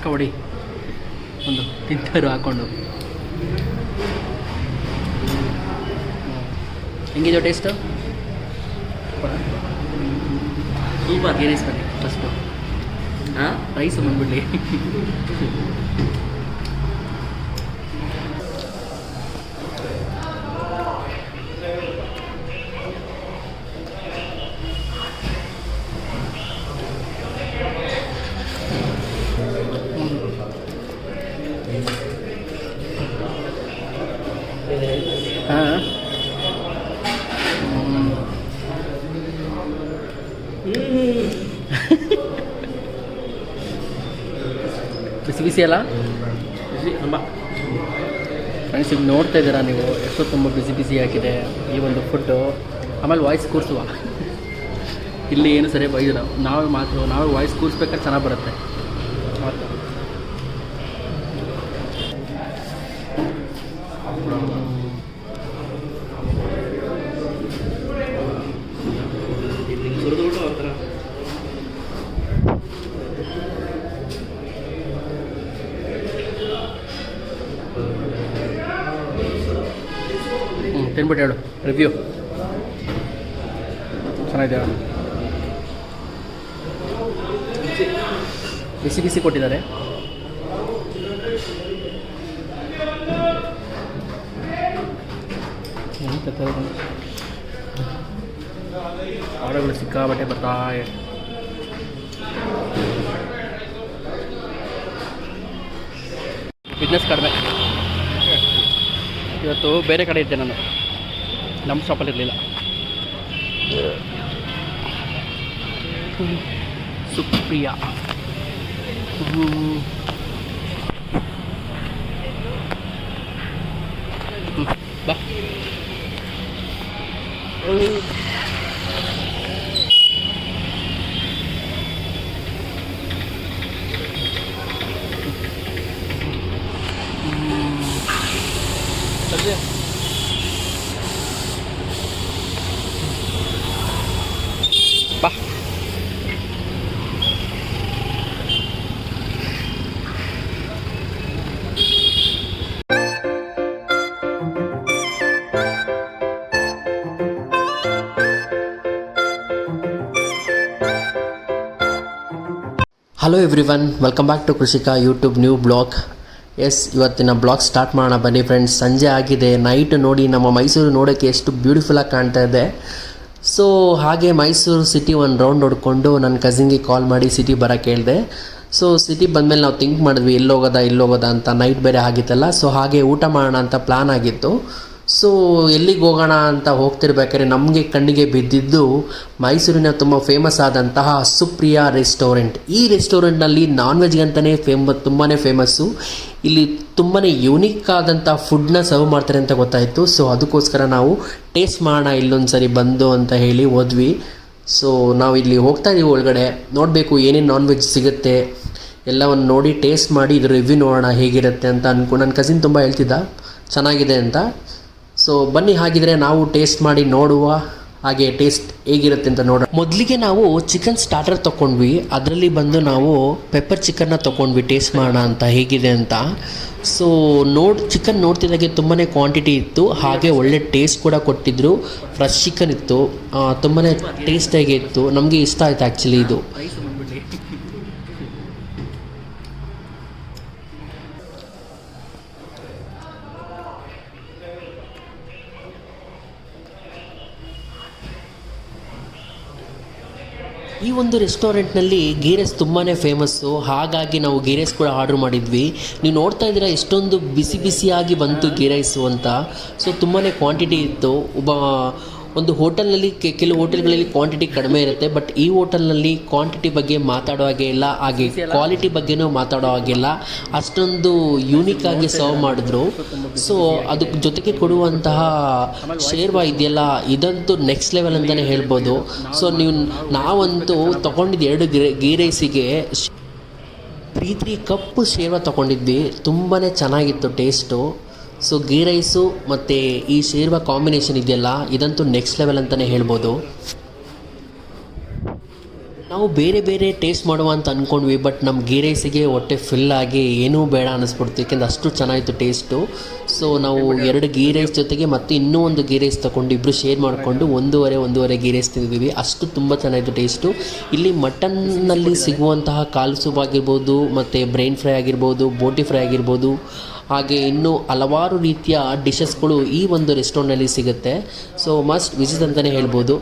ಹಾಕ ಒಂದು ತಿಂತಾರು ಹಾಕ್ಕೊಂಡು ಹೆಂಗಿದೆ ಟೇಸ್ಟು ಸೂಪರ್. ಬನ್ನಿ ಫಸ್ಟು ಹಾಂ? ರೈಸು ಬಂದ್ಬಿಡ್ಲಿ. ಹಾಂ ಬಿಸಿ ಬಿಸಿ ಅಲ್ಲ? ಬಿಸಿ ತುಂಬ. ಫ್ರೆಂಡ್ಸ್ ಈಗ ನೋಡ್ತಾ ಇದ್ದೀರಾ ನೀವು? ಎಷ್ಟು ತುಂಬ ಬಿಸಿ ಬಿಸಿ ಆಗಿದೆ ಈ ಒಂದು ಫುಡ್ಡು ಆಮೇಲೆ ವಾಯ್ಸ್ ಕೂರಿಸುವ. ಇಲ್ಲಿ ಏನು ಸರಿ ಬೈದಿಲ್ಲ. ನಾವು ಮಾತು ನಾವು ವಾಯ್ಸ್ ಕೂರಿಸ್ಬೇಕಾದ್ರೆ ಚೆನ್ನಾಗಿ ಬರುತ್ತೆ. ಮಾತು ಹ್ಞೂ ಹೇಳು ರಿವ್ಯೂ ಚೆನ್ನಾಗಿದೆ. ಬಿಸಿ ಬಿಸಿ ಕೊಟ್ಟಿದ್ದಾರೆ? ಆರ್ಡರ್ಗಳು ಸಿಕ್ಕಾಬಟ್ಟೆ ಬರ್ತಾ. ಬಿಸ್ನೆಸ್ ಕಡಿಮೆ. ಇವತ್ತು ಬೇರೆ ಕಡೆ ಇದ್ದೆ ನಾನು. น้ำช็อกโกแลตเลยล่ะสุปเปรีย hello everyone welcome back to Krishika YouTube new blog S ಇವತ್ತಿನ ಬ್ಲಾಗ್ ಸ್ಟಾರ್ಟ್ ಮಾಡೋಣ ಬನ್ನಿ ಫ್ರೆಂಡ್ಸ್ ಸಂಜೆ ಆಗಿದೆ ನೈಟ್ ನೋಡಿ ನಮ್ಮ ಮೈಸೂರು ನೋಡೋಕ್ಕೆ ಎಷ್ಟು ಬ್ಯೂಟಿಫುಲ್ಲಾಗಿ ಕಾಣ್ತಾ ಇದೆ. ಸೊ ಹಾಗೆ ಮೈಸೂರು ಸಿಟಿ ಒಂದು ರೌಂಡ್ ಹೊಡ್ಕೊಂಡು ನನ್ನ ಕಸಿನ್ಗೆ ಕಾಲ್ ಮಾಡಿ ಸಿಟಿ ಬರೋಕ್ಕೆ ಹೇಳಿದೆ. ಸೊ ಸಿಟಿ ಬಂದಮೇಲೆ ನಾವು ಥಿಂಕ್ ಮಾಡಿದ್ವಿ, ಎಲ್ಲಿ ಹೋಗೋದಾ ಇಲ್ಲಿ ಹೋಗೋದಾ ಅಂತ. ನೈಟ್ ಬೇರೆ ಆಗಿತ್ತಲ್ಲ ಸೊ ಹಾಗೆ ಊಟ ಮಾಡೋಣ ಅಂತ ಪ್ಲ್ಯಾನ್ ಆಗಿತ್ತು. ಸೊ ಎಲ್ಲಿಗೆ ಹೋಗೋಣ ಅಂತ ಹೋಗ್ತಿರ್ಬೇಕಾದ್ರೆ ನಮಗೆ ಕಣ್ಣಿಗೆ ಬಿದ್ದಿದ್ದು ಮೈಸೂರಿನ ತುಂಬ ಫೇಮಸ್ ಆದಂತಹ ಸುಪ್ರಿಯ ರೆಸ್ಟೋರೆಂಟ್. ಈ ರೆಸ್ಟೋರೆಂಟ್ನಲ್ಲಿ ನಾನ್ ವೆಜ್ಗಂತಲೇ ಫೇಮ ತುಂಬಾ ಫೇಮಸ್ಸು ಇಲ್ಲಿ ತುಂಬಾ ಯೂನಿಕ್ ಆದಂಥ ಫುಡ್ನ ಸರ್ವ್ ಮಾಡ್ತಾರೆ ಅಂತ ಗೊತ್ತಾಯಿತು. ಸೊ ಅದಕ್ಕೋಸ್ಕರ ನಾವು ಟೇಸ್ಟ್ ಮಾಡೋಣ ಇಲ್ಲೊಂದು ಸರಿ ಬಂದು ಅಂತ ಹೇಳಿ ಹೋದ್ವಿ. ಸೊ ನಾವು ಇಲ್ಲಿ ಹೋಗ್ತಾ ಇದ್ದೀವಿ ಒಳಗಡೆ. ನೋಡಬೇಕು ಏನೇನು ನಾನ್ ವೆಜ್ ಸಿಗುತ್ತೆ. ಎಲ್ಲವನ್ನು ನೋಡಿ ಟೇಸ್ಟ್ ಮಾಡಿ ಇದ್ರ ರಿವ್ಯೂ ನೋಡೋಣ ಹೇಗಿರುತ್ತೆ ಅಂತ ಅನ್ಕೊಂಡು ನನ್ನ ಕಸಿನ್ ತುಂಬ ಹೇಳ್ತಿದ್ದ. ಚೆನ್ನಾಗಿದೆ ಅಂತ. ಸೊ ಬನ್ನಿ ಹಾಗಿದ್ರೆ ನಾವು ಟೇಸ್ಟ್ ಮಾಡಿ ನೋಡುವ ಹಾಗೆ ಟೇಸ್ಟ್ ಹೇಗಿರುತ್ತೆ ಅಂತ ನೋಡೋಣ. ಮೊದಲಿಗೆ ನಾವು ಚಿಕನ್ ಸ್ಟಾರ್ಟರ್ ತೊಗೊಂಡ್ವಿ ಅದರಲ್ಲಿ ಬಂದು ನಾವು ಪೆಪ್ಪರ್ ಚಿಕನ್ನ ತೊಗೊಂಡ್ವಿ ಟೇಸ್ಟ್ ಮಾಡೋಣ ಅಂತ ಹೇಗಿದೆ ಅಂತ. ಸೊ ನೋಡಿ ಚಿಕನ್ ನೋಡ್ತಿದ್ದಾಗೆ ತುಂಬಾ ಕ್ವಾಂಟಿಟಿ ಇತ್ತು. ಹಾಗೆ ಒಳ್ಳೆ ಟೇಸ್ಟ್ ಕೂಡ ಕೊಟ್ಟಿದ್ರು. ಫ್ರೆಶ್ ಚಿಕನ್ ಇತ್ತು. ತುಂಬಾ ಟೇಸ್ಟಾಗಿ ಇತ್ತು. ನಮಗೆ ಇಷ್ಟ ಆಯ್ತು ಆ್ಯಕ್ಚುಲಿ ಇದು. ಈ ಒಂದು ರೆಸ್ಟೋರೆಂಟ್ನಲ್ಲಿ ಗೀ ರೈಸ್ ತುಂಬಾ ಫೇಮಸ್ಸು ಹಾಗಾಗಿ ನಾವು ಗೀ ರೈಸ್ ಕೂಡ ಆರ್ಡ್ರ್ ಮಾಡಿದ್ವಿ. ನೀವು ನೋಡ್ತಾ ಇದ್ದೀರಾ ಎಷ್ಟೊಂದು ಬಿಸಿ ಬಿಸಿಯಾಗಿ ಬಂತು ಗೀ ರೈಸು ಅಂತ. ಸೊ ತುಂಬಾ ಕ್ವಾಂಟಿಟಿ ಇತ್ತು. ಒಬ್ಬ ಒಂದು ಹೋಟೆಲ್ನಲ್ಲಿ ಕೆ ಕೆಲವು ಹೋಟೆಲ್ಗಳಲ್ಲಿ ಕ್ವಾಂಟಿಟಿ ಕಡಿಮೆ ಇರುತ್ತೆ ಬಟ್ ಈ ಹೋಟೆಲ್ನಲ್ಲಿ ಕ್ವಾಂಟಿಟಿ ಬಗ್ಗೆ ಮಾತಾಡೋ ಹಾಗೆ ಇಲ್ಲ ಹಾಗೆ ಕ್ವಾಲಿಟಿ ಬಗ್ಗೆನೂ ಮಾತಾಡೋ ಹಾಗಿಲ್ಲ ಅಷ್ಟೊಂದು ಯೂನಿಕ್ ಆಗಿ ಸರ್ವ್ ಮಾಡಿದ್ರು. ಸೊ ಅದಕ್ಕೆ ಜೊತೆಗೆ ಕೊಡುವಂತಹ ಶೇರ್ವ ಇದೆಯಲ್ಲ ಇದಂತೂ ನೆಕ್ಸ್ಟ್ ಲೆವೆಲ್ ಅಂತಲೇ ಹೇಳ್ಬೋದು. ಸೊ ನೀವು ನಾವಂತೂ ತೊಗೊಂಡಿದ್ದು ಎರಡು ಗಿರೆ ಗೀ ರೈಸಿಗೆ ತ್ರೀ ತ್ರೀ ಕಪ್ ಶೇರ್ವ ತೊಗೊಂಡಿದ್ವಿ. ತುಂಬಾ ಚೆನ್ನಾಗಿತ್ತು ಟೇಸ್ಟು ಸೊ ಗೀ ರೈಸು ಮತ್ತು ಈ ಶೇರ್ವ ಕಾಂಬಿನೇಷನ್ ಇದೆಯಲ್ಲ, ಇದಂತೂ ನೆಕ್ಸ್ಟ್ ಲೆವೆಲ್ ಅಂತಲೇ ಹೇಳ್ಬೋದು. ನಾವು ಬೇರೆ ಬೇರೆ ಟೇಸ್ಟ್ ಮಾಡುವ ಅಂತ ಅಂದ್ಕೊಂಡ್ವಿ ಬಟ್ ನಮ್ಮ ಗೀ ರೈಸಿಗೆ ಹೊಟ್ಟೆ ಫಿಲ್ ಆಗಿ ಏನೂ ಬೇಡ ಅನ್ನಿಸ್ಬಿಡ್ತು ಯಾಕೆಂದ್ರೆ ಅಷ್ಟು ಚೆನ್ನಾಗಿತ್ತು ಟೇಸ್ಟು ಸೊ ನಾವು ಎರಡು ಗೀ ರೈಸ್ ಜೊತೆಗೆ ಮತ್ತೆ ಇನ್ನೂ ಒಂದು ಗೀ ರೈಸ್ ತೊಗೊಂಡು ಇಬ್ಬರು ಶೇರ್ ಮಾಡಿಕೊಂಡು ಒಂದೂವರೆ ಒಂದೂವರೆ ಗೀ ರೈಸ್ ತಿಂದಿದ್ದೀವಿ. ಅಷ್ಟು ತುಂಬ ಚೆನ್ನಾಗಿತ್ತು ಟೇಸ್ಟು ಇಲ್ಲಿ ಮಟನ್ನಲ್ಲಿ ಸಿಗುವಂತಹ ಕಾಲು ಸೂಪ್ ಆಗಿರ್ಬೋದು, ಮತ್ತು ಬ್ರೈನ್ ಫ್ರೈ ಆಗಿರ್ಬೋದು ಬೋಟಿ ಫ್ರೈ ಆಗಿರ್ಬೋದು ಹಾಗೆ ಇನ್ನೂ ಹಲವಾರು ರೀತಿಯ ಡಿಶಸ್ಗಳು ಈ ಒಂದು ರೆಸ್ಟೋರೆಂಟ್ನಲ್ಲಿ ಸಿಗುತ್ತೆ. ಸೊ ಮಸ್ಟ್ ವಿಸಿಟ್ ಅಂತಲೇ ಹೇಳ್ಬೋದು.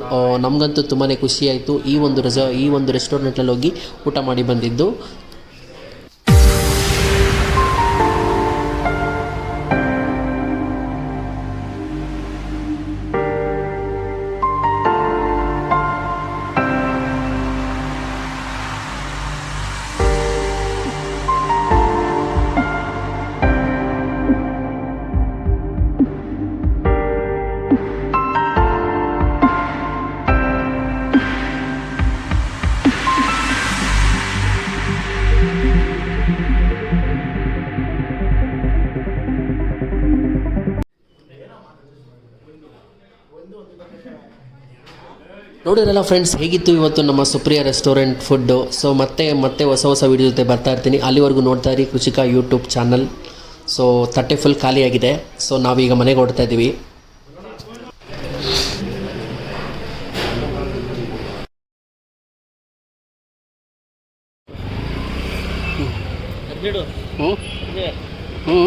ನಮಗಂತೂ ತುಂಬಾ ಖುಷಿಯಾಯಿತು ಈ ಒಂದು ರೆಸ ಈ ಒಂದು ರೆಸ್ಟೋರೆಂಟ್ನಲ್ಲಿ ಹೋಗಿ ಊಟ ಮಾಡಿ ಬಂದಿದ್ದು. ನೋಡಿರಲ್ಲ ಫ್ರೆಂಡ್ಸ್ ಹೇಗಿತ್ತು ಇವತ್ತು ನಮ್ಮ ಸುಪ್ರಿಯ ರೆಸ್ಟೋರೆಂಟ್ ಫುಡ್ಡು ಸೊ ಮತ್ತೆ ಮತ್ತೆ ಹೊಸ ಹೊಸ ವೀಡಿಯೋ ಜೊತೆ ಬರ್ತಾ ಇರ್ತೀನಿ. ಅಲ್ಲಿವರೆಗೂ ನೋಡ್ತಾ ಇರಿ ಕೃಷಿಕಾ ಯೂಟ್ಯೂಬ್ ಚಾನಲ್ ಸೊ ತಟ್ಟೆ ಫುಲ್ ಖಾಲಿಯಾಗಿದೆ ಸೊ ನಾವೀಗ ಮನೆಗೆ ಹೊಡ್ತಾ ಇದ್ದೀವಿ ಹ್ಞೂ ಹ್ಞೂ